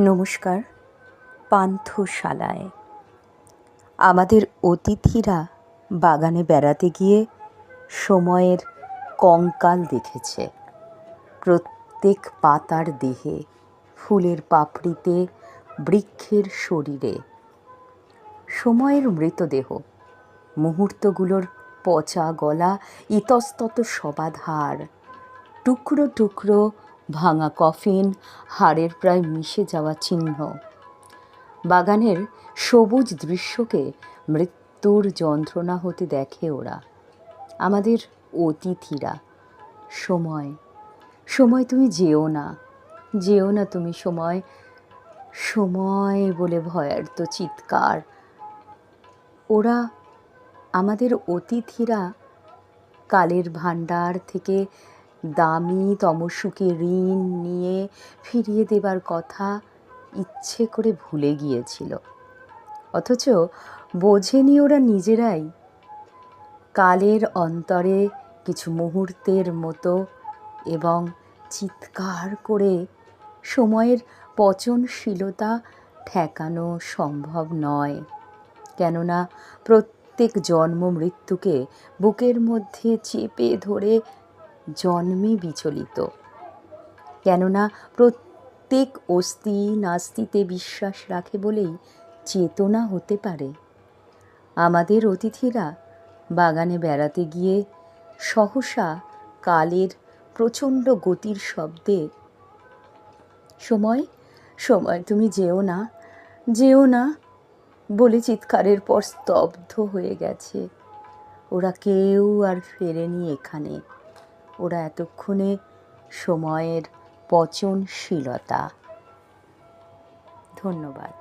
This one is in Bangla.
নমস্কার, পান্থশালায়। আমাদের অতিথিরা বাগানে বেড়াতে গিয়ে সময়ের কঙ্কাল দেখেছে। প্রত্যেক পাতার দেহে ফুলের পাপড়িতে, বৃক্ষের শরীরে। সময়ের মৃতদেহ, মুহূর্তগুলোর পচা গলা, ইতস্তত সবাধার টুকরো টুকরো ভাঙা কফিন, হাড়ের প্রায় মিশে যাওয়া চিহ্ন। বাগানের সবুজ দৃশ্যকে মৃত্যুর যন্ত্রণা হতে দেখে ওরা। আমাদের অতিথিরা, সময়। সময় তুমি যেও না। যেও না তুমি সময়। সময় বলে ভয়ার্ত চিৎকার। ওরা, আমাদের অতিথিরা কালের ভাণ্ডার থেকে দামি তমসুকে ঋণ নিয়ে ফিরিয়ে দেবার কথা ইচ্ছে করে ভুলে গিয়েছিল। অথচ বোঝেনি ওরা নিজেরাই। কালের অন্তরে কিছু মুহূর্তের মতো এবং চিৎকার করে সময়ের পচনশীলতা ঠেকানো সম্ভব নয়। কেননা প্রত্যেক জন্ম মৃত্যুকে বুকের মধ্যে চেপে ধরে জন্মে বিচলিত। কেননা প্রত্যেক অস্থি নাস্তিতে বিশ্বাস রাখে বলেই চেতনা হতে পারে। আমাদের অতিথিরা বাগানে বেড়াতে গিয়ে সহসা কালের প্রচণ্ড গতির শব্দে, সময় সময়, তুমি যেও না যেও না, বলে চিৎকারের পর স্তব্ধ হয়ে গেছে। ওরা কেউ আর ফেরেনি এখানে। ওরা এতক্ষণে সময়ের পচনশীলতা। ধন্যবাদ।